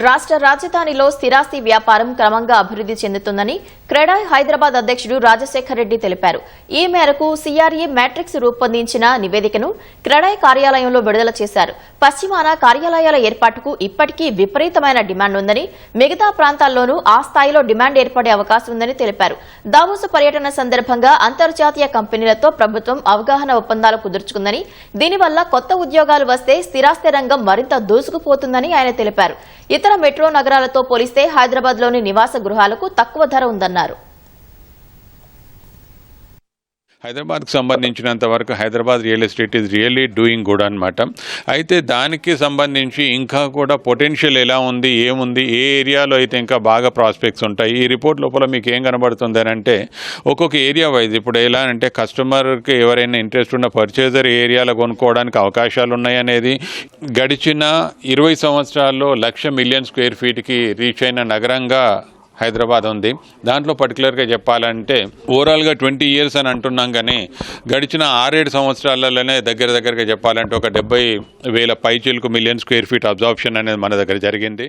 రాష్ట్ర రాజధానిలో స్థిరాస్తి వ్యాపారం క్రమంగా అభివృద్ది చెందుతుందని క్రెడాయ్ హైదరాబాద్ అధ్యక్షుడు రాజశేఖర్ రెడ్డి తెలిపారు. ఈ మేరకు సీఆర్ఏ మ్యాట్రిక్స్ రూపొందించిన నివేదికను క్రెడాయ్ కార్యాలయంలో విడుదల చేశారు. పశ్చిమాన కార్యాలయాల ఏర్పాటుకు ఇప్పటికీ విపరీతమైన డిమాండ్ ఉందని మిగతా ప్రాంతాల్లోనూ ఆ స్థాయిలో డిమాండ్ ఏర్పడే అవకాశం ఉందని తెలిపారు. దావోసు పర్యటన సందర్భంగా అంతర్జాతీయ కంపెనీలతో ప్రభుత్వం అవగాహన ఒప్పందాలు కుదుర్చుకుందని దీనివల్ల కొత్త ఉద్యోగాలు వస్తే స్థిరాస్తి రంగం మరింత దూసుకుపోతుందని ఆయన తెలిపారు. ఇతర మెట్రో నగరాలతో పోలిస్తే హైదరాబాద్లోని నివాస గృహాలకు తక్కువ ధర ఉందన్నారు. హైదరాబాద్కు సంబంధించినంత వరకు Hyderabad real estate is really doing good అనమాట అయితే దానికి సంబంధించి ఇంకా కూడా పొటెన్షియల్ ఎలా ఉంది ఏముంది ఏ ఏరియాలో అయితే ఇంకా బాగా ప్రాస్పెక్ట్స్ ఉంటాయి ఈ రిపోర్ట్ లోపల మీకు ఏం కనబడుతుంది అని అంటే ఒక్కొక్క ఏరియా వైజ్ ఇప్పుడు ఎలా అంటే కస్టమర్కి ఎవరైనా ఇంట్రెస్ట్ ఉన్న పర్చేజర్ ఏరియాలో కొనుక్కోవడానికి అవకాశాలు ఉన్నాయనేది గడిచిన ఇరవై సంవత్సరాల్లో లక్ష మిలియన్ స్క్వేర్ ఫీట్కి రీచ్ అయిన నగరంగా హైదరాబాద్ ఉంది. దాంట్లో పర్టికులర్గా చెప్పాలంటే ఓవరాల్గా ట్వంటీ ఇయర్స్ అని అంటున్నాం కానీ గడిచిన ఆరేడు సంవత్సరాలలోనే దగ్గర దగ్గరగా చెప్పాలంటే ఒక డెబ్బై వేల పైచీలకు మిలియన్ స్క్వేర్ ఫీట్ అబ్జార్ప్షన్ అనేది మన దగ్గర జరిగింది.